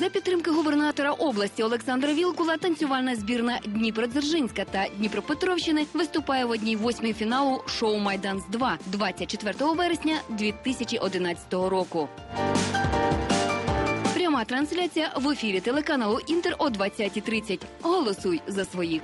За підтримки губернатора області Олександра Вілкула танцювальна збірна Дніпродзержинська та Дніпропетровщини виступає в одній восьмій фіналу шоу Майданс 2 24 вересня 2011 року. Пряма трансляція в ефірі телеканалу Інтер о 20.30. Голосуй за своїх.